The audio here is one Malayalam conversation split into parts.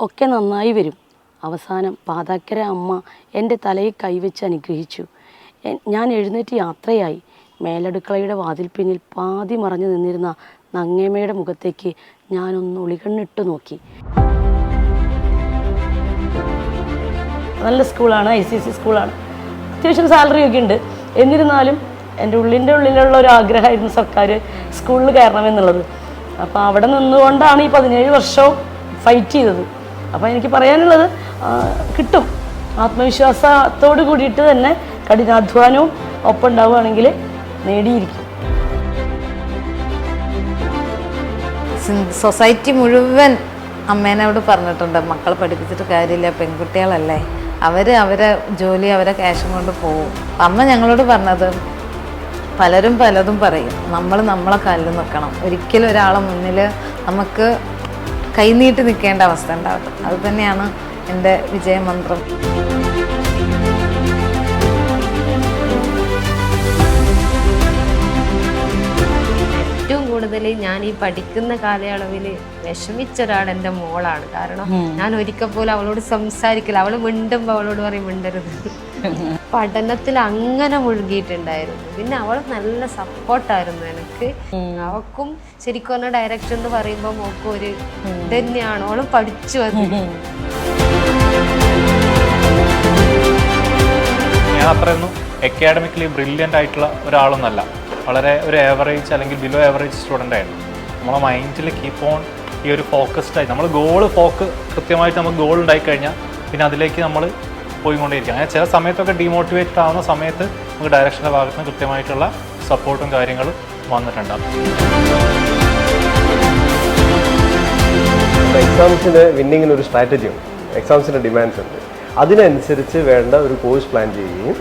ഒക്കെ നന്നായി വരും. അവസാനം പാതാക്കര അമ്മ എന്റെ തലയിൽ കൈവച്ച് അനുഗ്രഹിച്ചു. ഞാൻ എഴുന്നേറ്റ് യാത്രയായി. മേലടുക്കളയുടെ വാതിൽ പിന്നിൽ പാതി മറഞ്ഞു നിന്നിരുന്ന നങ്ങേമ്മയുടെ മുഖത്തേക്ക് ഞാനൊന്ന് ഒളികണ്ണിട്ട് നോക്കി. നല്ല സ്കൂളാണ് ഐ സി സി സ്കൂളാണ്. അത്യാവശ്യം സാലറി ഒക്കെ ഉണ്ട്. എന്നിരുന്നാലും എന്റെ ഉള്ളിന്റെ ഉള്ളിലുള്ള ഒരു ആഗ്രഹമായിരുന്നു സർക്കാർ സ്കൂളിൽ കയറണമെന്നുള്ളത്. അപ്പോൾ അവിടെ നിന്നുകൊണ്ടാണ് ഈ പതിനേഴ് വർഷവും ഫൈറ്റ് ചെയ്തത്. അപ്പോൾ എനിക്ക് പറയാനുള്ളത് കിട്ടും. ആത്മവിശ്വാസത്തോട് കൂടിയിട്ട് തന്നെ കഠിനാധ്വാനവും ഒപ്പം ഉണ്ടാവുകയാണെങ്കിൽ നേടിയിരിക്കും. സൊസൈറ്റി മുഴുവൻ അമ്മേനോട് പറഞ്ഞിട്ടുണ്ട് മക്കളെ പഠിപ്പിച്ചിട്ട് കാര്യമില്ല പെൺകുട്ടികളല്ലേ. അവർ അവരെ ജോലി അവരെ ക്യാഷും കൊണ്ട് പോകും അമ്മ ഞങ്ങളോട് പറഞ്ഞത് പലരും പലതും പറയും. നമ്മൾ നമ്മളെ കല്ല് നിൽക്കണം. ഒരിക്കലും ഒരാളെ മുന്നിൽ നമുക്ക് കൈനീട്ടി നിൽക്കേണ്ട അവസ്ഥ ഉണ്ടാവട്ടെ. അത് തന്നെയാണ് എന്റെ വിജയമന്ത്രം ഏറ്റവും കൂടുതൽ ഞാൻ ഈ പഠിക്കുന്ന കാലയളവിൽ വിഷമിച്ച ഒരാൾ എന്റെ മോളാണ്. കാരണം ഞാൻ ഒരിക്കൽ പോലും അവളോട് സംസാരിക്കില്ല. അവൾ മിണ്ടുമ്പോൾ അവളോട് പറയും മിണ്ടരുത്. പഠനത്തിൽ അങ്ങനെ മുഴുകിയിട്ടുണ്ടായിരുന്നു. പിന്നെ അവൾ നല്ല സപ്പോർട്ടായിരുന്നു എനിക്ക്. അവക്കും ശരിക്കും പറഞ്ഞ ഡയറക്ടർ എന്ന് പറയുമ്പോൾ മോക്കും ഒരു ഇത് തന്നെയാണ്. അവൾ പഠിച്ചു അത്. ഞാൻ അത്രയൊന്നും അക്കാഡമിക്കലി ബ്രില്യന്റ് ആയിട്ടുള്ള ഒരാളൊന്നല്ല. വളരെ ഒരു ആവറേജ് അല്ലെങ്കിൽ ബിലോ ആവറേജ് സ്റ്റുഡന്റ് ആയിരുന്നു. നമ്മളെ മൈൻഡിൽ കീപ്പ് ഓൺ ഈ ഒരു ഫോക്കസ്ഡായി നമ്മൾ ഗോൾ ഫോക്ക് കൃത്യമായിട്ട് നമുക്ക് ഗോൾ ഉണ്ടായി കഴിഞ്ഞാൽ പിന്നെ അതിലേക്ക് നമ്മൾ പോയിക്കൊണ്ടേയിരിക്കും അങ്ങനെ ചില സമയത്തൊക്കെ ഡീമോട്ടിവേറ്റഡ് ആവുന്ന സമയത്ത് നമുക്ക് ഡയറക്ഷന്റെ ഭാഗത്ത് നിന്ന് കൃത്യമായിട്ടുള്ള സപ്പോർട്ടും കാര്യങ്ങളും വന്നിട്ടുണ്ടാകും എക്സാംസിന് വിന്നിങ്ങിന് ഒരു സ്ട്രാറ്റജി ഉണ്ട്. എക്സാംസിന്റെ ഡിമാൻഡ്സ് ഉണ്ട്. അതിനനുസരിച്ച് വേണ്ട ഒരു കോഴ്സ് പ്ലാൻ ചെയ്യുകയും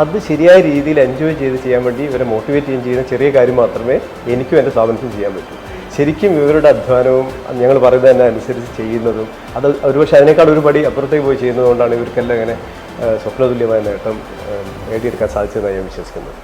അത് ശരിയായ രീതിയിൽ എൻജോയ് ചെയ്ത് ചെയ്യാൻ വേണ്ടി ഇവരെ മോട്ടിവേറ്റ് ചെയ്യുകയും ചെയ്യുന്ന ചെറിയ കാര്യം മാത്രമേ എനിക്കും എന്റെ സ്ഥാപനത്തിനും ചെയ്യാൻ പറ്റൂ. ശരിക്കും ഇവരുടെ അധ്വാനവും ഞങ്ങൾ പറയുന്നത് തന്നെ അനുസരിച്ച് ചെയ്യുന്നതും അത് ഒരുപക്ഷെ അതിനേക്കാൾ ഒരു പടി അപ്പുറത്തേക്ക് പോയി ചെയ്യുന്നതുകൊണ്ടാണ് ഇവർക്കെല്ലാം ഇങ്ങനെ സ്വപ്നതുല്യമായ നേട്ടം നേടിയെടുക്കാൻ സാധിച്ചതെന്നാണ് ഞാൻ വിശ്വസിക്കുന്നത്.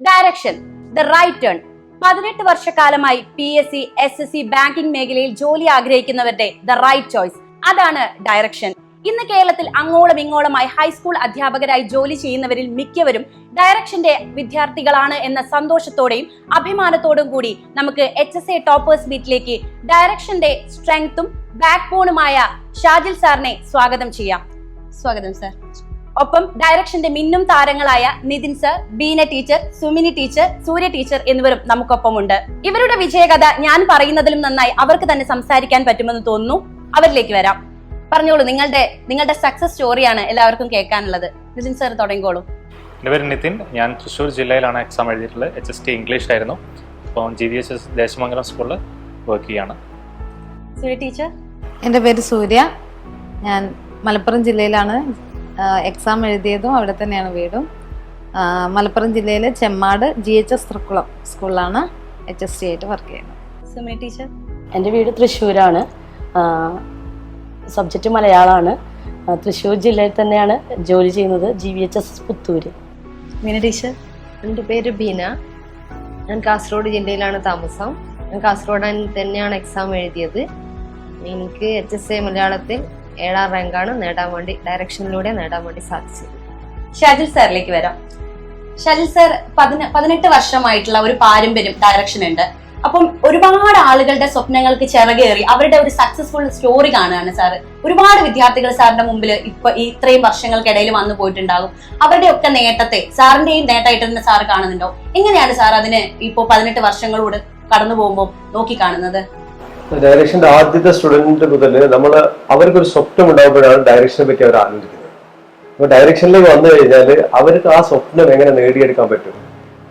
ഡയറക്ഷൻ ദ റൈറ്റ് ടേൺ പതിനെട്ട് വർഷക്കാലമായി P S C S S C banking മേഖലയിൽ ജോലി ആഗ്രഹിക്കുന്നവരുടെ ദ റൈറ്റ് ചോയ്സ് അതാണ് ഡയറക്ഷൻ ഇന്ന് കേരളത്തിൽ അങ്ങോളം ഇങ്ങോളമായി ഹൈസ്കൂൾ അധ്യാപകരായി ജോലി ചെയ്യുന്നവരിൽ മിക്കവരും ഡയറക്ഷന്റെ വിദ്യാർത്ഥികളാണ് എന്ന സന്തോഷത്തോടെയും അഭിമാനത്തോടും കൂടി നമുക്ക് എച്ച് എസ് എ ടോപ്പേഴ്സ് മീറ്റിലേക്ക് ഡയറക്ഷന്റെ സ്ട്രെങ്ത്തും ബാക്ക് ബോണുമായ ഷാജിൽ സാറിനെ സ്വാഗതം ചെയ്യാം. സ്വാഗതം സാർ. ഒപ്പം ഡയറക്ഷന്റെ മിന്നും താരങ്ങളായ Nithin sir Beena teacher Sumini teacher Surya teacher എന്നിവരും നമുക്കൊപ്പമുണ്ട്. ഇവരുടെ വിജയകഥ ഞാൻ പറയുന്നതിലും നന്നായി അവർക്ക് തന്നെ സംസാരിക്കാൻ പറ്റുമെന്ന് തോന്നുന്നു. അവരിലേക്ക് വരാം. പറഞ്ഞോളൂ നിങ്ങളുടെ നിങ്ങളുടെ സക്സസ് സ്റ്റോറിയാണ് എല്ലാവർക്കും കേൾക്കാനുള്ളത്. നിതിൻ സർ തുടങ്ങിക്കോളൂ. എന്റെ പേര് നിതിൻ. ഞാൻ തൃശ്ശൂർ ജില്ലയിലാണ് എക്സാം എഴുതിയിട്ടുള്ളത്. എച്ച് എസ് ടി ഇംഗ്ലീഷ് ആയിരുന്നു. ഇപ്പോൾ G V H S Deshamangalam സ്കൂളിൽ വർക്ക് ചെയ്യാണ്. സൂര്യ ടീച്ചർ എന്റെ പേര് സൂര്യ. ഞാൻ മലപ്പുറം ജില്ലയിലാണ് എക്സാം എഴുതിയതും അവിടെ തന്നെയാണ് വീടും. മലപ്പുറം ജില്ലയിലെ Chemmad G H S Thrikkulam സ്കൂളിലാണ് എച്ച് എസ് ടി ആയിട്ട് വർക്ക് ചെയ്യുന്നത്. സുമിനി ടീച്ചർ എന്റെ വീട് തൃശ്ശൂരാണ്. സബ്ജക്റ്റ് മലയാളമാണ്. തൃശ്ശൂർ ജില്ലയിൽ തന്നെയാണ് ജോലി ചെയ്യുന്നത് G V H S Puthur. Meena teacher എന്റെ പേര് ബീന. ഞാൻ കാസർഗോഡ് ജില്ലയിലാണ് താമസം. ഞാൻ കാസർഗോഡ് തന്നെയാണ് എക്സാം എഴുതിയത്. എനിക്ക് എച്ച് എസ് എ മലയാളത്തിൽ ഏഴാം റാങ്കാണ് നേടാൻ വേണ്ടി ഡയറക്ഷനിലൂടെ നേടാൻ വേണ്ടി സാധിച്ചത് ഷാജിൽ സാറിലേക്ക് വരാം. ഷാജിൽ സാർ പതിന പതിനെട്ട് വർഷമായിട്ടുള്ള ഒരു പാരമ്പര്യം ഡയറക്ഷൻ ഉണ്ട്. അപ്പം ഒരുപാട് ആളുകളുടെ സ്വപ്നങ്ങൾക്ക് ചിറകേറി അവരുടെ ഒരു സക്സസ്ഫുൾ സ്റ്റോറി കാണുകയാണ് സാറ് ഒരുപാട് വിദ്യാർത്ഥികൾ സാറിന്റെ മുമ്പിൽ ഇപ്പൊ ഇത്രയും വർഷങ്ങൾക്കിടയിൽ വന്നു പോയിട്ടുണ്ടാകും. അവരുടെ ഒക്കെ നേട്ടത്തെ സാറിന്റെയും നേട്ടമായിട്ട് തന്നെ സാർ കാണുന്നുണ്ടോ? എങ്ങനെയാണ് സാർ അതിന് ഇപ്പോ പതിനെട്ട് വർഷങ്ങളോട് കടന്നു പോകുമ്പോൾ നോക്കി കാണുന്നത് ഡയറക്ഷന്റെ ആദ്യത്തെ സ്റ്റുഡന്റ് മുതൽ നമ്മൾ അവർക്കൊരു സ്വപ്നം ഉണ്ടാകുമ്പോഴാണ് ഡയറക്ഷനെ പറ്റി അവർ ആലോചിക്കുന്നത്. അപ്പൊ ഡയറക്ഷനിലേക്ക് വന്നു കഴിഞ്ഞാൽ അവർക്ക് ആ സ്വപ്നം എങ്ങനെ നേടിയെടുക്കാൻ പറ്റും?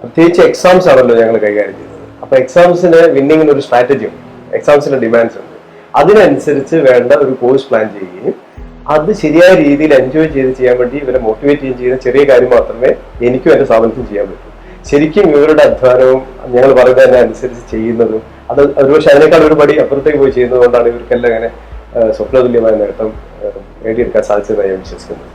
പ്രത്യേകിച്ച് എക്സാംസ് ആണല്ലോ ഞങ്ങൾ കൈകാര്യം ചെയ്യുന്നത്. അപ്പൊ എക്സാംസിന് വിന്നിങ്ങിന് ഒരു സ്ട്രാറ്റജി ഉണ്ട്. എക്സാംസിന് ഡിമാൻഡ്സ് ഉണ്ട്. അതിനനുസരിച്ച് വേണ്ട ഒരു കോഴ്സ് പ്ലാൻ ചെയ്യുകയും അത് ശരിയായ രീതിയിൽ എൻജോയ് ചെയ്ത് ചെയ്യാൻ വേണ്ടി ഇവരെ മോട്ടിവേറ്റ് ചെയ്യുകയും ചെയ്യുന്ന ചെറിയ കാര്യം മാത്രമേ എനിക്കും എന്റെ സ്ഥാപനത്തിനും ചെയ്യാൻ പറ്റൂ. ശരിക്കും ഇവരുടെ അധ്വാനവും ഞങ്ങൾ പറയുന്നതിനെ അനുസരിച്ച് ചെയ്യുന്നതും അത് ഒരുപക്ഷെ അതിനേക്കാൾ ഒരു പടി അപ്പുറത്തേക്ക് പോയി ചെയ്യുന്നത് കൊണ്ടാണ് ഇവർക്കെല്ലാം അങ്ങനെ സ്വപ്നതുല്യമായ നേട്ടം നേടിയെടുക്കാൻ സാധിച്ചതായി ഞാൻ വിശ്വസിക്കുന്നു.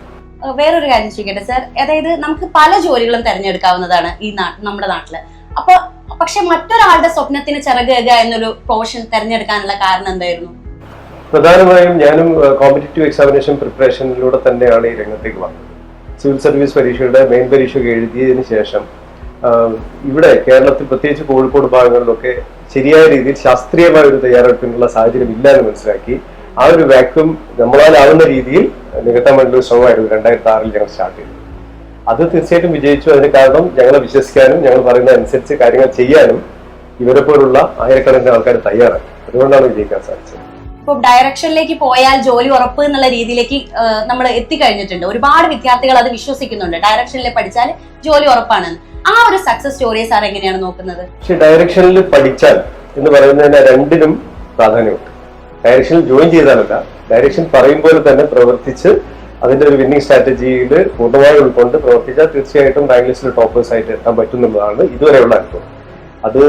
വേറൊരു കാര്യം ചോദിക്കട്ടെ സാർ. അതായത് നമുക്ക് പല ജോലികളും തിരഞ്ഞെടുക്കാവുന്നതാണ് ഈ നമ്മുടെ നാട്ടിൽ. അപ്പൊ പക്ഷെ മറ്റൊരാളുടെ സ്വപ്നത്തിന് ചിറകുക എന്നൊരു പ്രൊഫഷൻ തിരഞ്ഞെടുക്കാനുള്ള കാരണം എന്തായിരുന്നു? പ്രധാനമായും ഞാനും കോമ്പറ്റേറ്റീവ് എക്സാമിനേഷൻ പ്രിപ്പറേഷനിലൂടെ തന്നെയാണ് ഈ രംഗത്തേക്ക് വന്നത്. സിവിൽ സർവീസ് പരീക്ഷയുടെ മെയിൻ പരീക്ഷ എഴുതിയതിനു ശേഷം ഇവിടെ കേരളത്തിൽ പ്രത്യേകിച്ച് കോഴിക്കോട് ഭാഗങ്ങളിലൊക്കെ ശരിയായ രീതിയിൽ ശാസ്ത്രീയമായ ഒരു തയ്യാറെടുപ്പിനുള്ള സാഹചര്യം ഇല്ല എന്ന് മനസ്സിലാക്കി. ആ ഒരു വാക്യൂം നമ്മളാലാവുന്ന രീതിയിൽ നികത്താൻ വേണ്ടി ഒരു ശ്രമമായിരുന്നു രണ്ടായിരത്തി ആറിൽ ഞങ്ങൾ സ്റ്റാർട്ട് ചെയ്തു അത് തീർച്ചയായിട്ടും വിജയിച്ചു. അതിന് കാരണം ഞങ്ങളെ വിശ്വസിക്കാനും ഞങ്ങൾ പറയുന്ന അനുസരിച്ച് കാര്യങ്ങൾ ചെയ്യാനും ഇവരെ പോലുള്ള ആയിരക്കണക്കിന് ആൾക്കാർ തയ്യാറായി അതുകൊണ്ടാണ് വിജയിക്കാൻ സാധിച്ചത്. ഇപ്പൊ ഡയറക്ഷനിലേക്ക് പോയാൽ ജോലി ഉറപ്പ് എന്നുള്ള രീതിയിലേക്ക് നമ്മൾ എത്തിക്കഴിഞ്ഞിട്ടുണ്ട്. ഒരുപാട് വിദ്യാർത്ഥികൾ അത് വിശ്വസിക്കുന്നുണ്ട്. ഡയറക്ഷനിൽ പഠിച്ചാൽ ജോലി ഉറപ്പാണ് ആ ഒരു സക്സസ് സ്റ്റോറി സാർ എങ്ങനെയാണ് നോക്കുന്നത്? പക്ഷേ ഡയറക്ഷനിൽ പഠിച്ചാൽ എന്ന് പറയുന്നതിന് രണ്ടിനും പ്രാധാന്യമുണ്ട്. ഡയറക്ഷനിൽ ജോയിൻ ചെയ്താലല്ല ഡയറക്ഷൻ പറയുമ്പോൾ തന്നെ പ്രവർത്തിച്ച് അതിന്റെ ഒരു വിന്നിംഗ് സ്ട്രാറ്റജിയിൽ പൂർണമായി ഉൾക്കൊണ്ട് പ്രവർത്തിച്ചാൽ തീർച്ചയായിട്ടും റാങ്ക് ലിസ്റ്റിൽ ടോപ്പേഴ്സ് ആയിട്ട് എത്താൻ പറ്റുന്നുള്ളതാണ് ഇതുവരെയുള്ള അനുഭവം. അത്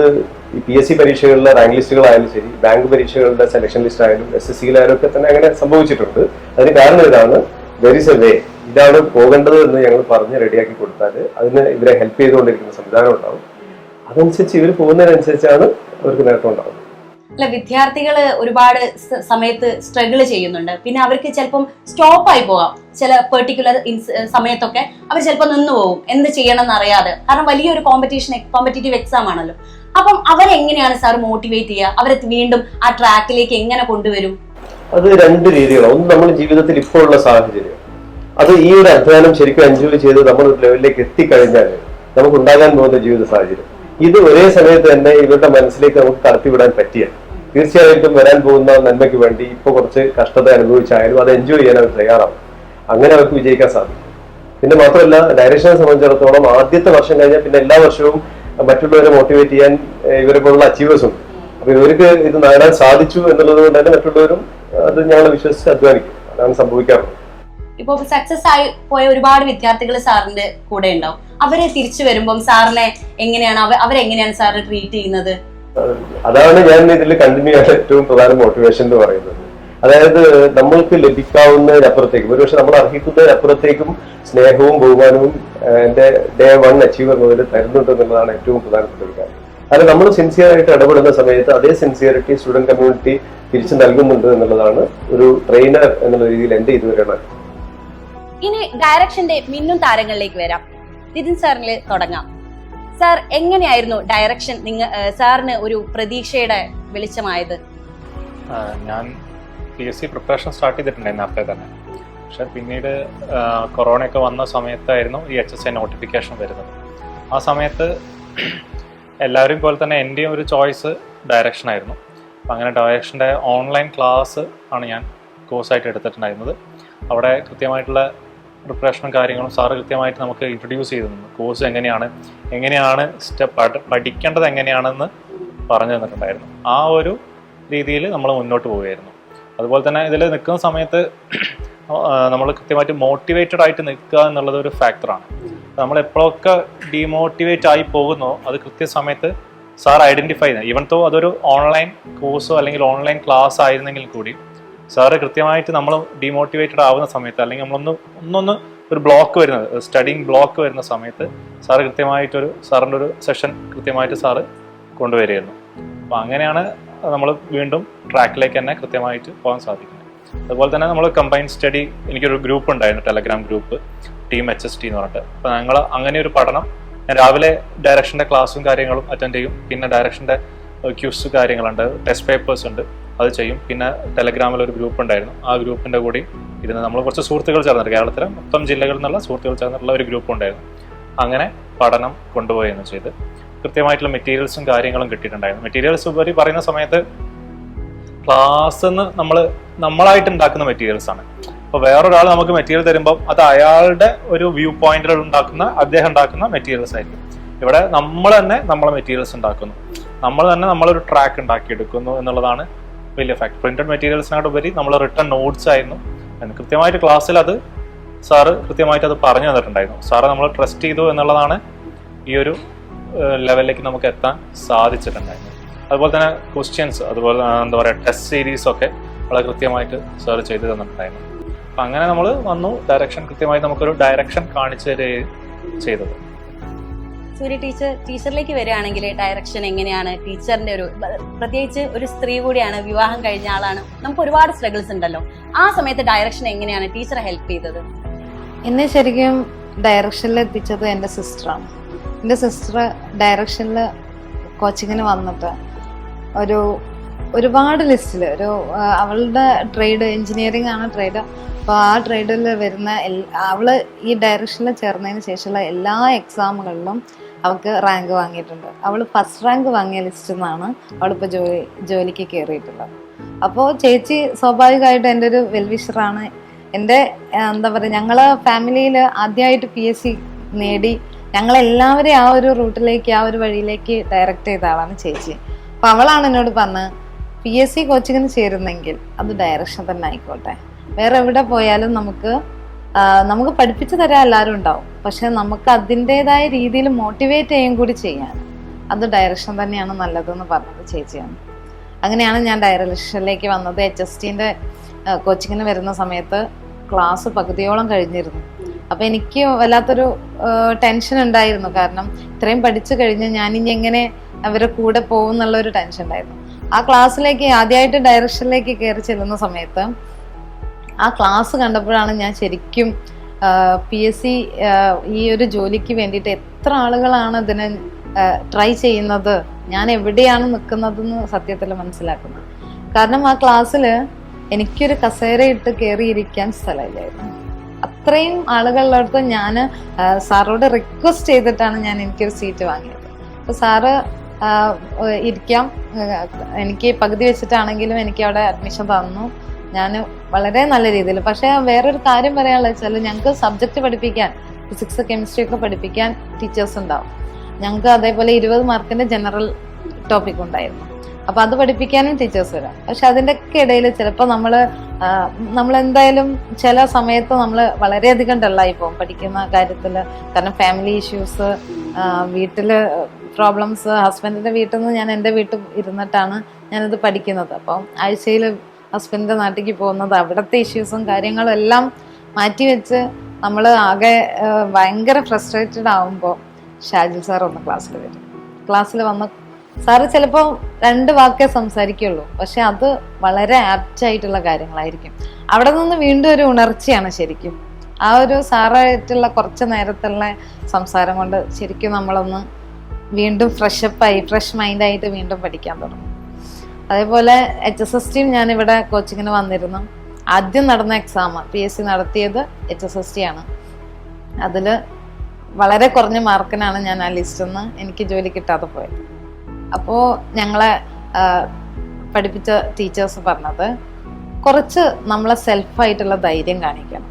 ഈ പി എസ് സി പരീക്ഷകളിലെ റാങ്ക് ലിസ്റ്റുകളായാലും ശരി ബാങ്ക് പരീക്ഷകളുടെ സെലക്ഷൻ ലിസ്റ്റ് ആയാലും എസ് എസ് സിയിലായാലും ഒക്കെ തന്നെ അങ്ങനെ സംഭവിച്ചിട്ടുണ്ട്. അതിന് കാരണം ഇതാണ്. വെരി എ വേ ഇതാണ് പോകേണ്ടത് എന്ന് ഞങ്ങൾ പറഞ്ഞ് റെഡിയാക്കി കൊടുത്താൽ അതിന് ഇവരെ ഹെൽപ്പ് ചെയ്തുകൊണ്ടിരിക്കുന്ന സംവിധാനം ഉണ്ടാവും. അതനുസരിച്ച് ഇവർ പോകുന്നതിനനുസരിച്ചാണ് അവർക്ക് നേട്ടം ഉണ്ടാവുന്നത്. അല്ല വിദ്യാർത്ഥികൾ ഒരുപാട് സമയത്ത് സ്ട്രഗിൾ ചെയ്യുന്നുണ്ട്. പിന്നെ അവർക്ക് ചിലപ്പം സ്റ്റോപ്പ് ആയി പോകാം. ചില പെർട്ടിക്കുലർ സമയത്തൊക്കെ. അവർ ചിലപ്പോൾ നിന്ന് പോകും. എന്ത് ചെയ്യണം എന്ന് അറിയാതെ കാരണം വലിയൊരു കോമ്പറ്റീഷൻ കോമ്പറ്റേറ്റീവ് എക്സാം ആണല്ലോ. അപ്പം അവരെങ്ങനെയാണ് സാർ മോട്ടിവേറ്റ് ചെയ്യുക? അവരെ വീണ്ടും ആ ട്രാക്കിലേക്ക് എങ്ങനെ കൊണ്ടുവരും? അത് രണ്ട് രീതികളാണ്. ഒന്ന് നമ്മുടെ ജീവിതത്തിൽ ഇപ്പോൾ ഉള്ള സാഹചര്യം. അത് ഈ ഒരു അധ്വാനം ശരിക്കും എൻജോയ് ചെയ്ത് നമ്മൾ ഒരു ലെവലിലേക്ക് എത്തിക്കഴിഞ്ഞാൽ നമുക്ക് ഉണ്ടാകാൻ പോകുന്ന ജീവിത സാഹചര്യം. ഇത് ഒരേ സമയത്ത് തന്നെ ഇവരുടെ മനസ്സിലേക്ക് നമുക്ക് കടത്തിവിടാൻ പറ്റിയ തീർച്ചയായിട്ടും വരാൻ പോകുന്ന നന്മയ്ക്ക് വേണ്ടി ഇപ്പോൾ കുറച്ച് കഷ്ടത അനുഭവിച്ചായാലും അത് എൻജോയ് ചെയ്യാൻ അവർ തയ്യാറാവും. അങ്ങനെ അവർക്ക് വിജയിക്കാൻ സാധിക്കും. പിന്നെ മാത്രമല്ല ഡയറക്ഷനെ സംബന്ധിച്ചിടത്തോളം ആദ്യത്തെ വർഷം കഴിഞ്ഞാൽ പിന്നെ എല്ലാ വർഷവും മറ്റുള്ളവരെ മോട്ടിവേറ്റ് ചെയ്യാൻ ഇവരെ പോലുള്ള അച്ചീവേഴ്സ് ഉണ്ട് അപ്പൊ ഇവർക്ക് ഇത് നേടാൻ സാധിച്ചു എന്നുള്ളത് കൊണ്ട് തന്നെ മറ്റുള്ളവരും അത് ഞങ്ങൾ വിശ്വസിച്ച് അധ്വാനിക്കും. അതാണ് സംഭവിക്കാറുള്ളത്. ഇപ്പൊ സക്സസ് ആയി പോയ ഒരുപാട് വിദ്യാർത്ഥികൾ സാറിന്റെ കൂടെ ഉണ്ടാവും. അവരെ തിരിച്ചു വരുമ്പോൾ സാറിനെ എങ്ങനെയാണ് അവ- അവരെങ്ങനെയാണ് സാറിനെ ട്രീറ്റ് ചെയ്യുന്നത്? അതാണ് ഞാൻ ഇതിൽ കണ്ടിന്യൂ ആയിട്ട് ഏറ്റവും പ്രധാന മോട്ടിവേഷൻ എന്ന് പറയുന്നത്. അതായത് നമ്മൾക്ക് ലഭിക്കാവുന്നതിനപ്പുറത്തേക്കും ഒരുപക്ഷെ നമ്മൾ അർഹിക്കുന്നതിനപ്പുറത്തേക്കും സ്നേഹവും ബഹുമാനവും എന്റെ ഡേ വൺ അച്ചീവർ മുതൽ തരുന്നുണ്ട് എന്നുള്ളതാണ് ഏറ്റവും പ്രധാനപ്പെട്ട ഒരു കാര്യം. കാരണം നമ്മൾ സിൻസിയറായിട്ട് ഇടപെടുന്ന സമയത്ത് അതേ സിൻസിയറിറ്റി സ്റ്റുഡന്റ് കമ്മ്യൂണിറ്റി തിരിച്ചു നൽകുന്നുണ്ട് എന്നുള്ളതാണ് ഒരു ട്രെയിനർ എന്നുള്ള രീതിയിൽ എന്റെ ഇതുവരെയാണ് ഇനി ഡയറക്ഷന്റെ മിന്നും താരങ്ങളിലേക്ക് വരാം. നിതിൻ സാറിന് തുടങ്ങാം. സാർ എങ്ങനെയായിരുന്നു ഡയറക്ഷൻ നിങ്ങ സാറിന് ഒരു പ്രതീക്ഷയുടെ വെളിച്ചമായത്? ഞാൻ P S C preparation start ചെയ്തിട്ടുണ്ടായിരുന്നു നേരത്തെ തന്നെ. പക്ഷെ പിന്നീട് കൊറോണയൊക്കെ വന്ന സമയത്തായിരുന്നു ഈ എച്ച് എസ് ഐ നോട്ടിഫിക്കേഷൻ വരുന്നത്. ആ സമയത്ത് എല്ലാവരും പോലെ തന്നെ എന്റെയും ഒരു ചോയ്സ് ഡയറക്ഷൻ ആയിരുന്നു. അപ്പം അങ്ങനെ ഡയറക്ഷന്റെ ഓൺലൈൻ ക്ലാസ് ആണ് ഞാൻ കോഴ്സായിട്ട് എടുത്തിട്ടുണ്ടായിരുന്നത്. അവിടെ കൃത്യമായിട്ടുള്ള പ്രിപ്പറേഷനും കാര്യങ്ങളും സാറ് കൃത്യമായിട്ട് നമുക്ക് ഇൻട്രൊഡ്യൂസ് ചെയ്തു തന്നു. കോഴ്സ് എങ്ങനെയാണ് എങ്ങനെയാണ് സ്റ്റെപ്പ് പഠിക്കേണ്ടത് എങ്ങനെയാണെന്ന് പറഞ്ഞു തന്നിട്ടുണ്ടായിരുന്നു. ആ ഒരു രീതിയിൽ നമ്മൾ മുന്നോട്ട് പോവുകയായിരുന്നു. അതുപോലെ തന്നെ ഇതിൽ നിൽക്കുന്ന സമയത്ത് നമ്മൾ കൃത്യമായിട്ട് മോട്ടിവേറ്റഡ് ആയിട്ട് നിൽക്കുക എന്നുള്ളത് ഒരു ഫാക്ടറാണ് നമ്മൾ എപ്പോഴൊക്കെ ഡീമോട്ടിവേറ്റ് ആയി പോകുന്നോ അത് കൃത്യസമയത്ത് സാർ ഐഡന്റിഫൈ ചെയ്യുന്നത്. ഈവൻ തോ അതൊരു ഓൺലൈൻ കോഴ്സോ അല്ലെങ്കിൽ ഓൺലൈൻ ക്ലാസ് ആയിരുന്നെങ്കിൽ കൂടി സാറ് കൃത്യമായിട്ട് നമ്മൾ ഡീമോട്ടിവേറ്റഡ് ആവുന്ന സമയത്ത് അല്ലെങ്കിൽ നമ്മളൊന്ന് ഒന്നൊന്ന് ഒരു ബ്ലോക്ക് വരുന്നത് സ്റ്റഡിങ് ബ്ലോക്ക് വരുന്ന സമയത്ത് സാറ് കൃത്യമായിട്ടൊരു സാറിന്റെ ഒരു സെഷൻ കൃത്യമായിട്ട് സാറ് കൊണ്ടുവരികയായിരുന്നു. അപ്പോൾ അങ്ങനെയാണ് നമ്മൾ വീണ്ടും ട്രാക്കിലേക്ക് തന്നെ കൃത്യമായിട്ട് പോകാൻ സാധിക്കുന്നത് അതുപോലെ തന്നെ നമ്മൾ കമ്പൈൻ സ്റ്റഡി എനിക്കൊരു ഗ്രൂപ്പ് ഉണ്ടായിരുന്നു Telegram group team H S T എന്ന് പറഞ്ഞിട്ട്. അപ്പോൾ ഞങ്ങൾ അങ്ങനെ ഒരു പഠനം ഞാൻ രാവിലെ ഡയറക്ഷന്റെ ക്ലാസ്സും കാര്യങ്ങളും അറ്റൻഡ് ചെയ്യും. പിന്നെ ഡയറക്ഷന്റെ ക്യൂസ് കാര്യങ്ങളുണ്ട് ടെസ്റ്റ് പേപ്പേഴ്സ് ഉണ്ട് അത് ചെയ്യും. പിന്നെ ടെലഗ്രാമിൽ ഒരു ഗ്രൂപ്പ് ഉണ്ടായിരുന്നു. ആ ഗ്രൂപ്പിന്റെ കൂടി ഇരുന്ന് നമ്മൾ കുറച്ച് സുഹൃത്തുക്കൾ ചേർന്നിട്ട് കേരളത്തിലെ മൊത്തം ജില്ലകളിൽ നിന്നുള്ള സുഹൃത്തുക്കൾ ചേർന്നിട്ടുള്ള ഒരു ഗ്രൂപ്പ് ഉണ്ടായിരുന്നു. അങ്ങനെ പഠനം കൊണ്ടുപോയെന്ന് ചെയ്ത് കൃത്യമായിട്ടുള്ള മെറ്റീരിയൽസും കാര്യങ്ങളും കിട്ടിയിട്ടുണ്ടായിരുന്നു. മെറ്റീരിയൽസ് ഉപരി പറയുന്ന സമയത്ത് ക്ലാസ് നമ്മൾ നമ്മളായിട്ട് ഉണ്ടാക്കുന്ന മെറ്റീരിയൽസ് ആണ്. അപ്പോൾ വേറൊരാൾ നമുക്ക് മെറ്റീരിയൽ തരുമ്പോൾ അത് അയാളുടെ ഒരു വ്യൂ പോയിന്റിൽ ഉണ്ടാക്കുന്ന അദ്ദേഹം ഉണ്ടാക്കുന്ന മെറ്റീരിയൽസ് ആയിരിക്കും. ഇവിടെ നമ്മൾ തന്നെ നമ്മളെ മെറ്റീരിയൽസ് ഉണ്ടാക്കുന്നു. നമ്മൾ തന്നെ നമ്മളൊരു ട്രാക്ക് ഉണ്ടാക്കിയെടുക്കുന്നു എന്നുള്ളതാണ് വലിയ ഫാക്ട് പ്രിന്റഡ് മെറ്റീരിയൽസിനോട് ഉപരി നമ്മൾ റിട്ടേൺ നോട്ട്സ് ആയിരുന്നു. കൃത്യമായിട്ട് ക്ലാസ്സിൽ അത് സാറ് കൃത്യമായിട്ട് അത് പറഞ്ഞു തന്നിട്ടുണ്ടായിരുന്നു. സാറ് നമ്മൾ ട്രസ്റ്റ് ചെയ്തു എന്നുള്ളതാണ് ഈ ഒരു ലെവലിലേക്ക് നമുക്ക് എത്താൻ സാധിച്ചിട്ടുണ്ടായിരുന്നു. അതുപോലെ തന്നെ ക്വസ്റ്റ്യൻസ് അതുപോലെ എന്താ പറയുക ടെസ്റ്റ് സീരീസ് ഒക്കെ വളരെ കൃത്യമായിട്ട് സാർ ചെയ്തു തന്നിട്ടുണ്ടായിരുന്നു. അപ്പം അങ്ങനെ നമ്മൾ വന്നു. ഡയറക്ഷൻ കൃത്യമായി നമുക്കൊരു ഡയറക്ഷൻ കാണിച്ചു തരികയും ചെയ്തത്. സൂര്യ ടീച്ചർ ടീച്ചറിലേക്ക് വരികയാണെങ്കിൽ ഡയറക്ഷൻ എങ്ങനെയാണ്? ടീച്ചറിന്റെ ഒരു പ്രത്യേകിച്ച് ഒരു സ്ത്രീ കൂടിയാണ് വിവാഹം കഴിഞ്ഞ ആളാണ്. നമുക്ക് ഒരുപാട് സ്ട്രഗിൾസ് ഉണ്ടല്ലോ. ആ സമയത്ത് ഡയറക്ഷൻ എങ്ങനെയാണ് ടീച്ചറെ ഹെൽപ്പ് ചെയ്തത്? എന്നെ ശരിക്കും ഡയറക്ഷനിൽ എത്തിച്ചത് എന്റെ സിസ്റ്ററാണ് എന്റെ സിസ്റ്റർ ഡയറക്ഷനിൽ കോച്ചിങ്ങിന് വന്നിട്ട് ഒരു ഒരുപാട് ലിസ്റ്റിൽ ഒരു അവളുടെ ട്രേഡ് എഞ്ചിനീയറിംഗ് ആണ് ട്രേഡ്. അപ്പോൾ ആ ട്രേഡിൽ വരുന്ന അവൾ ഈ ഡയറക്ഷനിൽ ചേർന്നതിന് ശേഷമുള്ള എല്ലാ എക്സാമുകളിലും അവൾക്ക് റാങ്ക് വാങ്ങിയിട്ടുണ്ട്. അവൾ ഫസ്റ്റ് റാങ്ക് വാങ്ങിയ ലിസ്റ്റിൽ നിന്നാണ് അവളിപ്പോൾ ജോലി ജോലിക്ക് കയറിയിട്ടുള്ളത് അപ്പോൾ ചേച്ചി സ്വാഭാവികമായിട്ട് എന്റെ ഒരു വെൽവിഷറാണ് എന്റെ എന്താ പറയുക ഞങ്ങളെ ഫാമിലിയിൽ ആദ്യമായിട്ട് പി എസ് സി നേടി. ഞങ്ങളെല്ലാവരെയും ആ ഒരു റൂട്ടിലേക്ക് ആ ഒരു വഴിയിലേക്ക് ഡയറക്റ്റ് ചെയ്ത ആളാണ് ചേച്ചി. അപ്പോൾ അവളാണ് എന്നോട് പറഞ്ഞത് പി എസ് സി കോച്ചിങ്ങിന് ചേരുന്നെങ്കിൽ അത് ഡയറക്ഷൻ തന്നെ ആയിക്കോട്ടെ. വേറെ എവിടെ പോയാലും നമുക്ക് നമുക്ക് പഠിപ്പിച്ചു തരാൻ എല്ലാവരും ഉണ്ടാവും. പക്ഷെ നമുക്ക് അതിന്റെതായ രീതിയിൽ മോട്ടിവേറ്റ് ചെയ്യും കൂടി ചെയ്യാൻ അത് ഡയറക്ഷൻ തന്നെയാണ് നല്ലതെന്ന് പറഞ്ഞത് ചേച്ചിയാണ്. അങ്ങനെയാണ് ഞാൻ ഡയറക്ഷനിലേക്ക് വന്നത്. എച്ച് എസ് ടിന്റെ കോച്ചിങ്ങിന് വരുന്ന സമയത്ത് ക്ലാസ് പകുതിയോളം കഴിഞ്ഞിരുന്നു. അപ്പം എനിക്ക് വല്ലാത്തൊരു ടെൻഷൻ ഉണ്ടായിരുന്നു. കാരണം ഇത്രയും പഠിച്ചു കഴിഞ്ഞ് ഞാൻ ഇനി എങ്ങനെ അവരെ കൂടെ പോകും എന്നുള്ള ഒരു ടെൻഷൻ ഉണ്ടായിരുന്നു. ആ ക്ലാസ്സിലേക്ക് ആദ്യമായിട്ട് ഡയറക്ഷനിലേക്ക് കയറി ചെല്ലുന്ന സമയത്ത് ആ ക്ലാസ് കണ്ടപ്പോഴാണ് ഞാൻ ശരിക്കും പി എസ് സി ഈ ഒരു ജോലിക്ക് വേണ്ടിയിട്ട് എത്ര ആളുകളാണ് ഇതിനെ ട്രൈ ചെയ്യുന്നത് ഞാൻ എവിടെയാണ് നിൽക്കുന്നതെന്ന് സത്യത്തിൽ മനസ്സിലാക്കുന്നത്. കാരണം ആ ക്ലാസ്സിൽ എനിക്കൊരു കസേരയിട്ട് കയറിയിരിക്കാൻ സ്ഥലമില്ലായിരുന്നു. അത്രയും ആളുകളുടെ അടുത്ത് ഞാൻ സാറോട് റിക്വസ്റ്റ് ചെയ്തിട്ടാണ് ഞാൻ എനിക്കൊരു സീറ്റ് വാങ്ങിയത്. അപ്പോൾ സാറ് ഇരിക്കാം. എനിക്ക് പകുതി വെച്ചിട്ടാണെങ്കിലും എനിക്ക് അവിടെ അഡ്മിഷൻ തന്നു. ഞാൻ വളരെ നല്ല രീതിയിൽ പക്ഷേ വേറൊരു കാര്യം പറയാനുള്ളത് വെച്ചാൽ ഞങ്ങൾക്ക് സബ്ജക്റ്റ് പഠിപ്പിക്കാൻ ഫിസിക്സ് കെമിസ്ട്രി ഒക്കെ പഠിപ്പിക്കാൻ ടീച്ചേഴ്സ് ഉണ്ടാവും. ഞങ്ങൾക്ക് അതേപോലെ ഇരുപത് മാർക്കിന്റെ ജനറൽ ടോപ്പിക് ഉണ്ടായിരുന്നു. അപ്പോൾ അത് പഠിപ്പിക്കാനും ടീച്ചേഴ്സ് വരാം. പക്ഷെ അതിന്റെ ഒക്കെ ഇടയിൽ ചിലപ്പോൾ നമ്മൾ നമ്മൾ എന്തായാലും ചില സമയത്ത് നമ്മൾ വളരെയധികം ഡള്ളായി പോകും പഠിക്കുന്ന കാര്യത്തിൽ കാരണം ഫാമിലി ഇഷ്യൂസ് വീട്ടിൽ പ്രോബ്ലംസ് ഹസ്ബൻഡിന്റെ വീട്ടിൽ നിന്ന് ഞാൻ എന്റെ വീട്ടിൽ ഇരുന്നിട്ടാണ് ഞാനിത് പഠിക്കുന്നത്. അപ്പം ആഴ്ചയിൽ ഹസ്ബൻഡിന്റെ നാട്ടിലേക്ക് പോകുന്നത് അവിടുത്തെ ഇഷ്യൂസും കാര്യങ്ങളും എല്ലാം മാറ്റിവെച്ച് നമ്മൾ ആകെ ഭയങ്കര ഫ്രസ്ട്രേറ്റഡ് ആവുമ്പോൾ ഷാജിൽ സാർ ഒന്ന് ക്ലാസ്സിൽ വരും. ക്ലാസ്സിൽ വന്ന് സാറ് ചിലപ്പോൾ രണ്ട് വാക്കേ സംസാരിക്കുള്ളൂ. പക്ഷെ അത് വളരെ ആപ്റ്റ് ആയിട്ടുള്ള കാര്യങ്ങളായിരിക്കും. അവിടെ നിന്ന് വീണ്ടും ഒരു ഉണർച്ചയാണ് ശരിക്കും. ആ ഒരു സാറായിട്ടുള്ള കുറച്ച് നേരത്തുള്ള സംസാരം കൊണ്ട് ശരിക്കും നമ്മളൊന്ന് വീണ്ടും ഫ്രഷപ്പായി ഫ്രഷ് മൈൻഡായിട്ട് വീണ്ടും പഠിക്കാൻ തുടങ്ങും. അതേപോലെ എച്ച് എസ് എസ് ടിയും ഞാൻ ഇവിടെ കോച്ചിങ്ങിന് വന്നിരുന്നു. ആദ്യം നടന്ന എക്സാം പി എസ് സി നടത്തിയത് എച്ച് എസ് എസ് ടി ആണ്. അതിൽ വളരെ കുറഞ്ഞ മാർക്കിനാണ് ഞാൻ ആ ലിസ്റ്റിൽ നിന്ന് എനിക്ക് ജോലി കിട്ടാതെ പോയത്. അപ്പോൾ ഞങ്ങളെ പഠിപ്പിച്ച ടീച്ചേഴ്സ് പറഞ്ഞത് കുറച്ച് നമ്മളെ സെൽഫായിട്ടുള്ള ധൈര്യം കാണിക്കണം.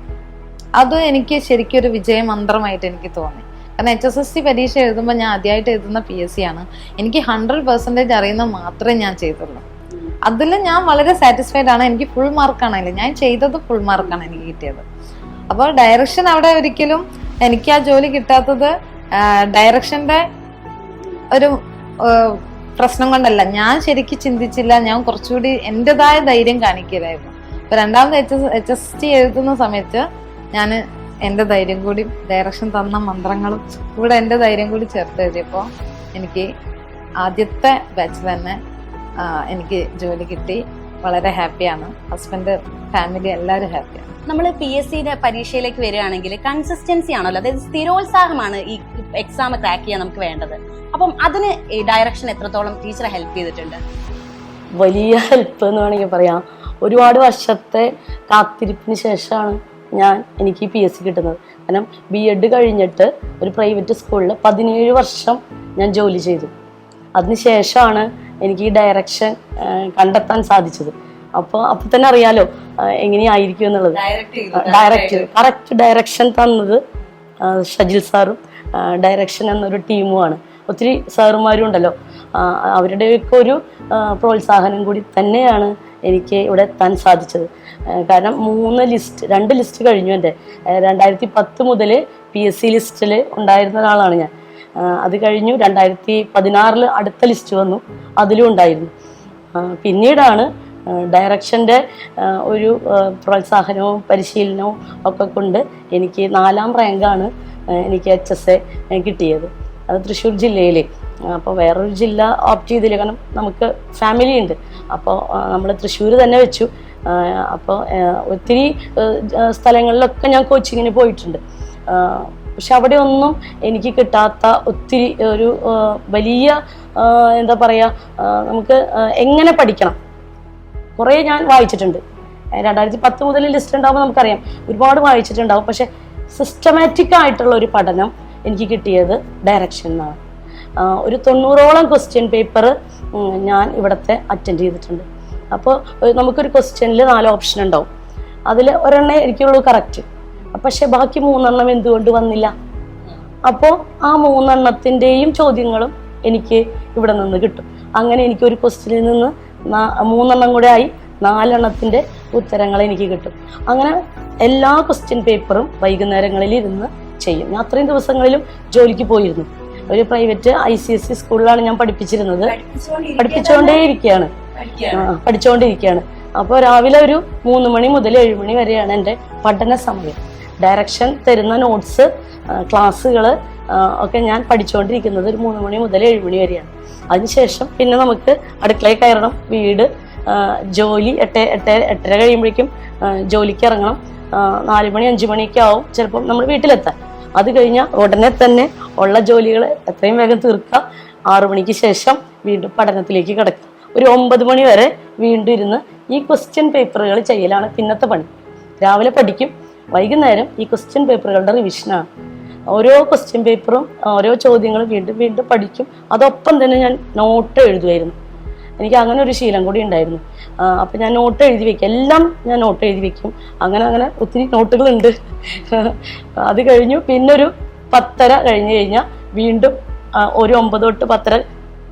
അത് എനിക്ക് ശരിക്കും ഒരു വിജയമന്ത്രമായിട്ട് എനിക്ക് തോന്നി. കാരണം എച്ച് എസ് എസ് സി പരീക്ഷ എഴുതുമ്പോൾ ഞാൻ ആദ്യമായിട്ട് എഴുതുന്ന പി എസ് സി ആണ്. എനിക്ക് ഹൺഡ്രഡ് പെർസെന്റേജ് അറിയുന്ന മാത്രമേ ഞാൻ ചെയ്തുള്ളൂ. അതിൽ ഞാൻ വളരെ സാറ്റിസ്ഫൈഡ് ആണ്. എനിക്ക് ഫുൾ മാർക്കാണ് ഞാൻ ചെയ്തത് ഫുൾ മാർക്കാണ് എനിക്ക് കിട്ടിയത്. അപ്പോൾ ഡയറക്ഷൻ അവിടെ ഒരിക്കലും എനിക്ക് ആ ജോലി കിട്ടാത്തത് ഡയറക്ഷന്റെ ഒരു പ്രശ്നം കൊണ്ടല്ല. ഞാൻ ശരിക്കും ചിന്തിച്ചില്ല. ഞാൻ കുറച്ചുകൂടി എന്റെതായ ധൈര്യം കാണിക്കലായിരുന്നു. അപ്പൊ രണ്ടാമത് H S H S T എഴുതുന്ന സമയത്ത് ഞാൻ എന്റെ ധൈര്യം കൂടി ഡയറക്ഷൻ തന്ന മന്ത്രങ്ങളും കൂടെ എന്റെ ധൈര്യം കൂടി ചേർത്ത് എഴുതിയപ്പോൾ എനിക്ക് ആദ്യത്തെ ബാച്ചിൽ തന്നെ എനിക്ക് ജോലി കിട്ടി. വളരെ ഹാപ്പിയാണ് ഹസ്ബൻഡ് ഫാമിലി എല്ലാവരും ഹാപ്പിയാണ് നമ്മൾ പി എസ് സിയുടെ പരീക്ഷയിലേക്ക് വരികയാണെങ്കിൽ കൺസിസ്റ്റൻസി ആണല്ലോ. അതായത് സ്ഥിരോത്സാഹമാണ് ഈ എക്സാം ക്രാക്ക് ചെയ്യാൻ നമുക്ക് വേണ്ടത്. അപ്പം അതിന് ഡയറക്ഷൻ എത്രത്തോളം ടീച്ചർ ഹെൽപ്പ് ചെയ്തിട്ടുണ്ട്? വലിയ ഹെൽപ്പ് എന്ന് വേണമെങ്കിൽ പറയാം. ഒരുപാട് വർഷത്തെ കാത്തിരിപ്പിന് ശേഷമാണ് ഞാൻ എനിക്ക് പി എസ് സി കിട്ടുന്നത്. കാരണം ബി എഡ് കഴിഞ്ഞിട്ട് ഒരു പ്രൈവറ്റ് സ്കൂളിൽ പതിനേഴ് വർഷം ഞാൻ ജോലി ചെയ്തു. അതിനുശേഷമാണ് എനിക്ക് ഈ ഡയറക്ഷൻ കണ്ടെത്താൻ സാധിച്ചത്. അപ്പോൾ അപ്പൊ തന്നെ അറിയാലോ എങ്ങനെയായിരിക്കും എന്നുള്ളത്. ഡയറക്റ്റ് കറക്റ്റ് ഡയറക്ഷൻ തന്നത് ഷജിൽ സാറും ഡയറക്ഷൻ എന്നൊരു ടീമുമാണ് ഒത്തിരി സാറുമാരും ഉണ്ടല്ലോ. അവരുടെയൊക്കെ ഒരു പ്രോത്സാഹനം കൂടി തന്നെയാണ് എനിക്ക് ഇവിടെ എത്താൻ സാധിച്ചത്. കാരണം മൂന്ന് ലിസ്റ്റ് രണ്ട് ലിസ്റ്റ് കഴിഞ്ഞു എന്റെ. രണ്ടായിരത്തി പത്ത് മുതൽ പി എസ് സി ലിസ്റ്റിൽ ഉണ്ടായിരുന്ന ഒരാളാണ് ഞാൻ. അത് കഴിഞ്ഞു രണ്ടായിരത്തി പതിനാറിൽ അടുത്ത ലിസ്റ്റ് വന്നു അതിലും ഉണ്ടായിരുന്നു. പിന്നീടാണ് ഡയറക്ഷന്റെ ഒരു പ്രോത്സാഹനവും പരിശീലനവും ഒക്കെ കൊണ്ട് എനിക്ക് നാലാം റാങ്കാണ് എനിക്ക് എച്ച് എസ് എ കിട്ടിയത്. അത് തൃശ്ശൂർ ജില്ലയിൽ അപ്പോൾ വേറൊരു ജില്ല ഓപ്റ്റ് ചെയ്തില്ല. കാരണം നമുക്ക് ഫാമിലി ഉണ്ട്. അപ്പോൾ നമ്മൾ തൃശ്ശൂർ തന്നെ വെച്ചു. അപ്പോൾ ഒത്തിരി സ്ഥലങ്ങളിലൊക്കെ ഞാൻ കോച്ചിങ്ങിന് പോയിട്ടുണ്ട്. പക്ഷെ അവിടെ ഒന്നും എനിക്ക് കിട്ടാത്ത ഒത്തിരി ഒരു വലിയ എന്താ പറയുക നമുക്ക് എങ്ങനെ പഠിക്കണം? കുറേ ഞാൻ വായിച്ചിട്ടുണ്ട്. രണ്ടായിരത്തി പത്ത് മുതൽ ലിസ്റ്റ് ഉണ്ടാകുമ്പോൾ നമുക്കറിയാം. ഒരുപാട് വായിച്ചിട്ടുണ്ടാവും. പക്ഷെ സിസ്റ്റമാറ്റിക് ആയിട്ടുള്ള ഒരു പഠനം എനിക്ക് കിട്ടിയത് ഡയറക്ഷൻ എന്നാണ് ഒരു തൊണ്ണൂറോളം ക്വസ്റ്റ്യൻ പേപ്പർ ഞാൻ ഇവിടുത്തെ അറ്റൻഡ് ചെയ്തിട്ടുണ്ട്. അപ്പോൾ നമുക്കൊരു ക്വസ്റ്റ്യനിൽ നാല് ഓപ്ഷൻ ഉണ്ടാവും. അതിൽ ഒരെണ്ണേ എനിക്കുള്ളൂ കറക്റ്റ് പക്ഷെ ബാക്കി മൂന്നെണ്ണം എന്തുകൊണ്ട് വന്നില്ല? അപ്പോൾ ആ മൂന്നെണ്ണത്തിന്റെയും ചോദ്യങ്ങളും എനിക്ക് ഇവിടെ നിന്ന് കിട്ടും. അങ്ങനെ എനിക്ക് ഒരു ക്വസ്റ്റ്യനിൽ നിന്ന് മൂന്നെണ്ണം കൂടെ ആയി നാലെണ്ണത്തിന്റെ ഉത്തരങ്ങൾ എനിക്ക് കിട്ടും. അങ്ങനെ എല്ലാ ക്വസ്റ്റ്യൻ പേപ്പറും വൈകുന്നേരങ്ങളിൽ ഇരുന്ന് ചെയ്യും. ഞാൻ അത്രയും ദിവസങ്ങളിലും ജോലിക്ക് പോയിരുന്നു. ഒരു private I C S C സ്കൂളിലാണ് ഞാൻ പഠിപ്പിച്ചിരുന്നത്. പഠിപ്പിച്ചുകൊണ്ടേ ഇരിക്കുകയാണ് പഠിച്ചുകൊണ്ടിരിക്കുകയാണ്. അപ്പോൾ രാവിലെ ഒരു മൂന്ന് മണി മുതൽ ഏഴ് മണി വരെയാണ് എന്റെ പഠന സമയം. ഡയറക്ഷൻ തരുന്ന നോട്ട്സ് ക്ലാസ്സുകൾ ഒക്കെ ഞാൻ പഠിച്ചുകൊണ്ടിരിക്കുന്നത് ഒരു മൂന്ന് മണി മുതൽ ഏഴ് മണി വരെയാണ്. അതിനുശേഷം പിന്നെ നമുക്ക് അടുക്കളയിൽ കയറണം. വീട് ജോലി എട്ട് എട്ട് എട്ടര കഴിയുമ്പോഴേക്കും ജോലിക്ക് ഇറങ്ങണം. നാല് മണി അഞ്ച് മണിയൊക്കെ ആവും ചിലപ്പം നമ്മൾ വീട്ടിലെത്താൻ. അത് കഴിഞ്ഞാൽ ഉടനെ തന്നെ ഉള്ള ജോലികൾ എത്രയും വേഗം തീർക്കുക. ആറു മണിക്ക് ശേഷം വീണ്ടും പഠനത്തിലേക്ക് കിടക്കുക. ഒരു ഒമ്പത് മണി വരെ വീണ്ടും ഇരുന്ന് ഈ ക്വസ്റ്റ്യൻ പേപ്പറുകൾ ചെയ്യലാണ് പിന്നത്തെ പണി. രാവിലെ പഠിക്കും വൈകുന്നേരം ഈ ക്വസ്റ്റ്യൻ പേപ്പറുകളുടെ റിവിഷനാണ് ഓരോ ക്വസ്റ്റ്യൻ പേപ്പറും ഓരോ ചോദ്യങ്ങളും വീണ്ടും വീണ്ടും പഠിക്കും. അതൊപ്പം തന്നെ ഞാൻ നോട്ട് എഴുതുമായിരുന്നു എനിക്ക് അങ്ങനെ ഒരു ശീലം കൂടി ഉണ്ടായിരുന്നു. അപ്പം ഞാൻ നോട്ട് എഴുതി വെക്കും. എല്ലാം ഞാൻ നോട്ട് എഴുതി വെക്കും. അങ്ങനെ അങ്ങനെ ഒത്തിരി നോട്ടുകളുണ്ട് അത് കഴിഞ്ഞു. പിന്നൊരു പത്തര കഴിഞ്ഞ് കഴിഞ്ഞാൽ വീണ്ടും ഒരു ഒമ്പത് തൊട്ട് പത്തര.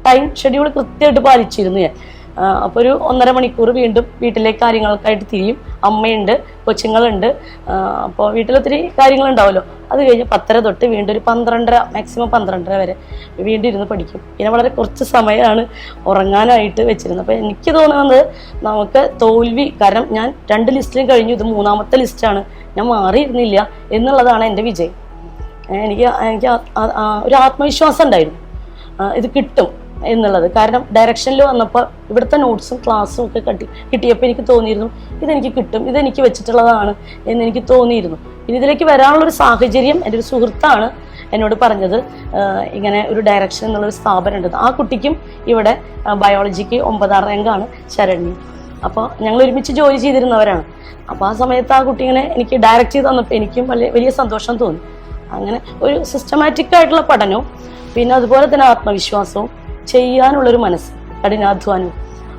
ടൈം ഷെഡ്യൂൾ കൃത്യമായിട്ട് പാലിച്ചിരുന്നു ഞാൻ. അപ്പോൾ ഒരു ഒന്നര മണിക്കൂർ വീണ്ടും വീട്ടിലെ കാര്യങ്ങൾക്കായിട്ട് തിരിയും. അമ്മയുണ്ട് കൊച്ചുങ്ങളുണ്ട്. അപ്പോൾ വീട്ടിലൊത്തിരി കാര്യങ്ങളുണ്ടാവുമല്ലോ അത് കഴിഞ്ഞ് പത്തര തൊട്ട് വീണ്ടും ഒരു പന്ത്രണ്ടര മാക്സിമം പന്ത്രണ്ടര വരെ വീണ്ടും ഇരുന്ന് പഠിക്കും. പിന്നെ വളരെ കുറച്ച് സമയമാണ് ഉറങ്ങാനായിട്ട് വെച്ചിരുന്നത്. അപ്പോൾ എനിക്ക് തോന്നുന്നത് നമുക്ക് തോൽവി കാരണം ഞാൻ രണ്ട് ലിസ്റ്റിലും കഴിഞ്ഞു. ഇത് മൂന്നാമത്തെ ലിസ്റ്റാണ്. ഞാൻ മാറിയിരുന്നില്ല എന്നുള്ളതാണ് എന്റെ വിജയം. എനിക്ക് എനിക്ക് ഒരു ആത്മവിശ്വാസം ഉണ്ടായിരുന്നു. ഇത് കിട്ടും. എന്നുള്ളത്. കാരണം ഡയറക്ഷനിൽ വന്നപ്പോൾ ഇവിടുത്തെ നോട്ട്സും ക്ലാസ്സും ഒക്കെ കട്ടി കിട്ടിയപ്പോൾ എനിക്ക് തോന്നിയിരുന്നു ഇതെനിക്ക് കിട്ടും ഇതെനിക്ക് വെച്ചിട്ടുള്ളതാണ് എന്നെനിക്ക് തോന്നിയിരുന്നു. ഇനി ഇതിലേക്ക് വരാനുള്ളൊരു സാഹചര്യം എന്റെ ഒരു സുഹൃത്താണ് എന്നോട് പറഞ്ഞത്. ഇങ്ങനെ ഒരു ഡയറക്ഷൻ എന്നുള്ളൊരു സ്ഥാപനം ഉണ്ട്. ആ കുട്ടിക്കും ഇവിടെ ബയോളജിക്ക് ഒമ്പതാം റാങ്കാണ് ശരണ്യ. അപ്പോൾ ഞങ്ങൾ ഒരുമിച്ച് ജോലി ചെയ്തിരുന്നവരാണ്. അപ്പോൾ ആ സമയത്ത് ആ കുട്ടി ഇങ്ങനെ എനിക്ക് ഡയറക്റ്റ് ചെയ്ത് തന്നപ്പോൾ എനിക്കും വലിയ വലിയ സന്തോഷം തോന്നി. അങ്ങനെ ഒരു സിസ്റ്റമാറ്റിക് ആയിട്ടുള്ള പഠനവും പിന്നെ അതുപോലെ തന്നെ ആത്മവിശ്വാസവും ചെയ്യാനുള്ളൊരു മനസ്സ് കഠിനാധ്വാനം.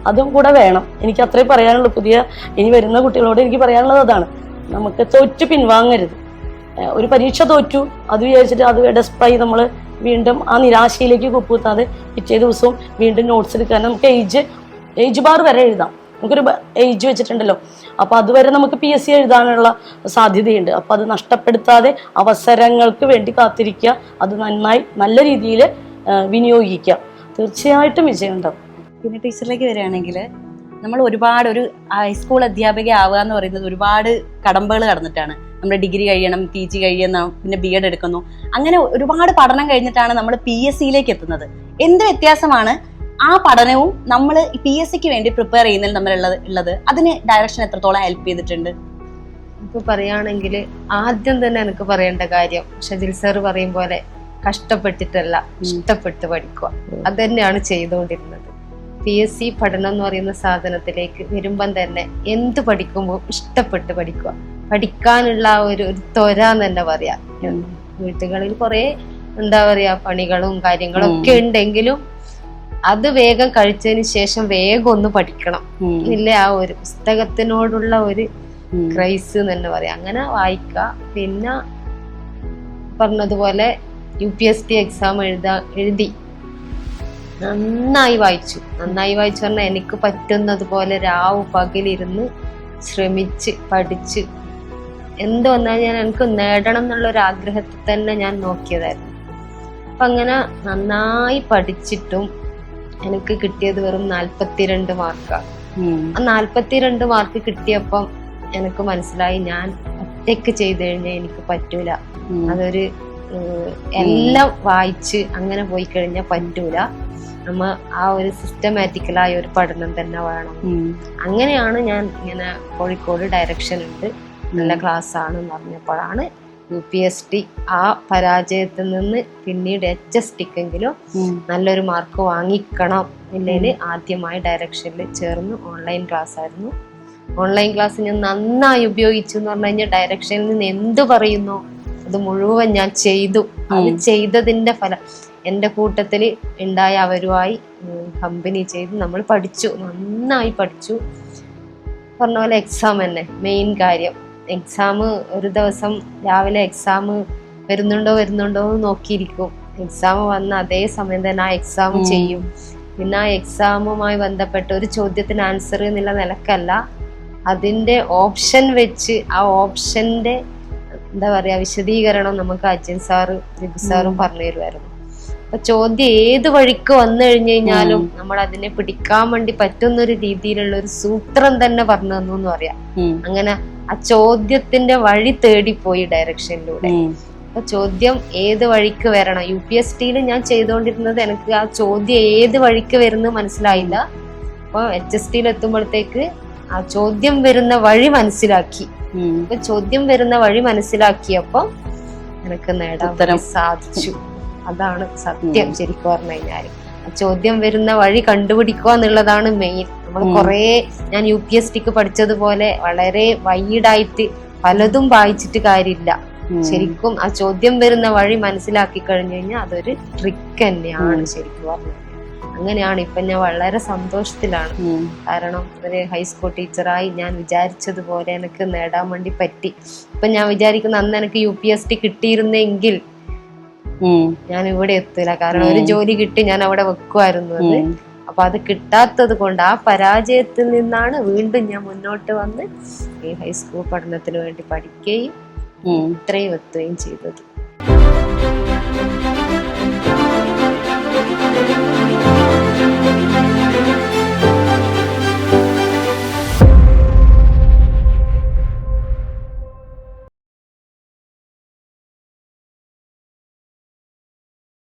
അതും കൂടെ വേണം. എനിക്ക് അത്രയും പറയാനുള്ളൂ. പുതിയ ഇനി വരുന്ന കുട്ടികളോട് എനിക്ക് പറയാനുള്ളത് അതാണ്. നമുക്ക് തോറ്റു പിൻവാങ്ങരുത്. ഒരു പരീക്ഷ തോറ്റു. അത് വിചാരിച്ചിട്ട് അത് ഡെസ്പായി നമ്മൾ വീണ്ടും ആ നിരാശയിലേക്ക് കുപ്പുത്താതെ പിറ്റേ ദിവസവും വീണ്ടും നോട്ട്സ് എടുക്കാൻ നമുക്ക് ഏജ് ഏജ് ബാർ വരെ എഴുതാം. നമുക്കൊരു ഏജ് വെച്ചിട്ടുണ്ടല്ലോ. അപ്പോൾ അതുവരെ നമുക്ക് പി എസ് സി എഴുതാനുള്ള സാധ്യതയുണ്ട്. അപ്പോൾ അത് നഷ്ടപ്പെടുത്താതെ അവസരങ്ങൾക്ക് വേണ്ടി കാത്തിരിക്കുക. അത് നന്നായി നല്ല രീതിയിൽ വിനിയോഗിക്കുക. തീർച്ചയായിട്ടും വിജയമുണ്ടാവും. പിന്നെ ടീച്ചറിലേക്ക് വരികയാണെങ്കിൽ നമ്മൾ ഒരുപാട് ഒരു ഹൈസ്കൂൾ അധ്യാപിക ആവുക എന്ന് പറയുന്നത് ഒരുപാട് കടമ്പകൾ കടന്നിട്ടാണ്. നമ്മൾ ഡിഗ്രി കഴിയണം പി ജി കഴിയണം പിന്നെ ബി എഡ് എടുക്കുന്നു. അങ്ങനെ ഒരുപാട് പഠനം കഴിഞ്ഞിട്ടാണ് നമ്മൾ പി എസ് സിയിലേക്ക് എത്തുന്നത്. എന്ത് വ്യത്യാസമാണ്? ആ പഠനവും നമ്മൾ പി എസ് സിക്ക് വേണ്ടി പ്രിപ്പയർ ചെയ്യുന്നതിൽ തമ്മിലുള്ളത് ഉള്ളത്. അതിന് ഡയറക്ഷൻ എത്രത്തോളം ഹെൽപ്പ് ചെയ്തിട്ടുണ്ട്? ഇപ്പൊ പറയുകയാണെങ്കിൽ ആദ്യം തന്നെ എനിക്ക് പറയേണ്ട കാര്യം ഷജിൽ സാർ പറയും പോലെ കഷ്ടപ്പെട്ടിട്ടല്ല ഇഷ്ടപ്പെട്ട് പഠിക്കുക. അത് തന്നെയാണ് ചെയ്തുകൊണ്ടിരുന്നത്. പി എസ് സി പഠനം എന്ന് പറയുന്ന സാധനത്തിലേക്ക് വരുമ്പം തന്നെ എന്ത് പഠിക്കുമ്പോൾ ഇഷ്ടപ്പെട്ട് പഠിക്കുക. പഠിക്കാനുള്ള ഒരു ഒരു ത്വര എന്ന് തന്നെ പറയാം. വീട്ടുകളിൽ കുറെ എന്താ പറയാ പണികളും കാര്യങ്ങളും ഒക്കെ ഉണ്ടെങ്കിലും അത് വേഗം കഴിച്ചതിന് ശേഷം വേഗം ഒന്ന് പഠിക്കണം. ഇല്ല ആ ഒരു പുസ്തകത്തിനോടുള്ള ഒരു ക്രൈസ് എന്ന് തന്നെ പറയാം. അങ്ങനെ വായിക്കുക. പിന്നെ പറഞ്ഞതുപോലെ U P S T exam എഴുതാ എഴുതി. നന്നായി വായിച്ചു. നന്നായി വായിച്ചു പറഞ്ഞാൽ എനിക്ക് പറ്റുന്നതുപോലെ രാവ് പകലിരുന്ന് ശ്രമിച്ച് പഠിച്ച് എന്ത് വന്നാലും ഞാൻ എനിക്ക് നേടണം എന്നുള്ള ഒരു ആഗ്രഹത്തിൽ തന്നെ ഞാൻ നോക്കിയതായിരുന്നു. അപ്പം അങ്ങനെ നന്നായി പഠിച്ചിട്ടും എനിക്ക് കിട്ടിയത് വെറും നാൽപ്പത്തിരണ്ട് മാർക്കാണ് ആ. നാൽപ്പത്തിരണ്ട് മാർക്ക് കിട്ടിയപ്പം എനിക്ക് മനസ്സിലായി ഞാൻ ഒറ്റയ്ക്ക് ചെയ്തു കഴിഞ്ഞാൽ എനിക്ക് പറ്റൂല. അതൊരു എല്ലാം വായിച്ച് അങ്ങനെ പോയി കഴിഞ്ഞാൽ പറ്റൂല. നമ്മ ആ ഒരു സിസ്റ്റമാറ്റിക്കലായ ഒരു പഠനം തന്നെ വേണം. അങ്ങനെയാണ് ഞാൻ ഇങ്ങനെ കോഴിക്കോട് ഡയറക്ഷൻ ഉണ്ട് നല്ല ക്ലാസ് ആണ് എന്ന് പറഞ്ഞപ്പോഴാണ് യു പി എസ് ടി ആ പരാജയത്തിൽ നിന്ന് പിന്നീട് എച്ച് എസ് ടിക്കെങ്കിലും നല്ലൊരു മാർക്ക് വാങ്ങിക്കണം ഇല്ലെങ്കിൽ ആദ്യമായി ഡയറക്ഷനിൽ ചേർന്ന് ഓൺലൈൻ ക്ലാസ് ആയിരുന്നു. ഓൺലൈൻ ക്ലാസ് ഞാൻ നന്നായി ഉപയോഗിച്ചു എന്ന് പറഞ്ഞു കഴിഞ്ഞാൽ ഡയറക്ഷനിൽ നിന്ന് എന്ത് പറയുന്നോ? അത് മുഴുവൻ ഞാൻ ചെയ്തു. അത് ചെയ്തതിന്റെ ഫലം എന്റെ കൂട്ടത്തിൽ ഉണ്ടായ അവരുമായി കമ്പനി ചെയ്ത് നമ്മൾ പഠിച്ചു. നന്നായി പഠിച്ചു. പറഞ്ഞ പോലെ എക്സാം തന്നെ മെയിൻ കാര്യം. എക്സാം ഒരു ദിവസം രാവിലെ എക്സാം വരുന്നുണ്ടോ വരുന്നുണ്ടോ എന്ന് നോക്കിയിരിക്കും. എക്സാം വന്ന അതേ സമയം തന്നെ ആ എക്സാം ചെയ്യും. പിന്നെ ആ എക്സാമുമായി ബന്ധപ്പെട്ട ഒരു ചോദ്യത്തിന് ആൻസർ എന്നുള്ള നിലക്കല്ല. അതിന്റെ ഓപ്ഷൻ വെച്ച് ആ ഓപ്ഷന്റെ എന്താ പറയാ വിശദീകരണം നമുക്ക് അജയൻ സാറ് വിഭു സാറും പറഞ്ഞു തരുമായിരുന്നു. അപ്പൊ ചോദ്യം ഏത് വഴിക്ക് വന്നു കഴിഞ്ഞു കഴിഞ്ഞാലും നമ്മൾ അതിനെ പിടിക്കാൻ വേണ്ടി പറ്റുന്ന ഒരു രീതിയിലുള്ള ഒരു സൂത്രം തന്നെ പറഞ്ഞു തന്നു എന്ന് പറയാം. അങ്ങനെ ആ ചോദ്യത്തിന്റെ വഴി തേടിപ്പോയി ഡയറക്ഷനിലൂടെ. അപ്പൊ ചോദ്യം ഏത് വഴിക്ക് വരണം? യു പി എസ് ടിയിൽ ഞാൻ ചെയ്തുകൊണ്ടിരുന്നത് എനിക്ക് ആ ചോദ്യം ഏത് വഴിക്ക് വരുന്നത് മനസ്സിലായില്ല. അപ്പൊ എച്ച് എസ് ടിയിൽ എത്തുമ്പോഴത്തേക്ക് ആ ചോദ്യം വരുന്ന വഴി മനസ്സിലാക്കി. അപ്പൊ ചോദ്യം വരുന്ന വഴി മനസ്സിലാക്കിയപ്പോ എനിക്ക് നേടാൻ സാധിച്ചു. അതാണ് സത്യം ശരിക്കും പറഞ്ഞു കഴിഞ്ഞാൽ. ആ ചോദ്യം വരുന്ന വഴി കണ്ടുപിടിക്കുക എന്നുള്ളതാണ് മെയിൻ നമ്മൾ കുറെ ഞാൻ യു പി എസ് ടിക്ക് പഠിച്ചതുപോലെ വളരെ വൈഡായിട്ട് പലതും വായിച്ചിട്ട് കാര്യമില്ല. ശരിക്കും ആ ചോദ്യം വരുന്ന വഴി മനസ്സിലാക്കി കഴിഞ്ഞു കഴിഞ്ഞാൽ അതൊരു ട്രിക്ക് തന്നെയാണ് ശരിക്കും പറഞ്ഞത് അങ്ങനെയാണ്. ഇപ്പൊ ഞാൻ വളരെ സന്തോഷത്തിലാണ്. കാരണം ഒരു ഹൈസ്കൂൾ ടീച്ചറായി ഞാൻ വിചാരിച്ചതുപോലെ എനിക്ക് നേടാൻ വേണ്ടി പറ്റി. ഇപ്പൊ ഞാൻ വിചാരിക്കുന്ന അന്ന് എനിക്ക് യു പി എസ് ടി കിട്ടിയിരുന്നെങ്കിൽ ഞാൻ ഇവിടെ എത്തില്ല കാരണം ഒരു ജോലി കിട്ടി ഞാൻ അവിടെ വെക്കുമായിരുന്നു അത്. അപ്പൊ അത് കിട്ടാത്തത് കൊണ്ട് ആ പരാജയത്തിൽ നിന്നാണ് വീണ്ടും ഞാൻ മുന്നോട്ട് വന്ന് ഈ ഹൈസ്കൂൾ പഠനത്തിന് വേണ്ടി പഠിക്കുകയും ഇത്രയും എത്തുകയും ചെയ്തത്.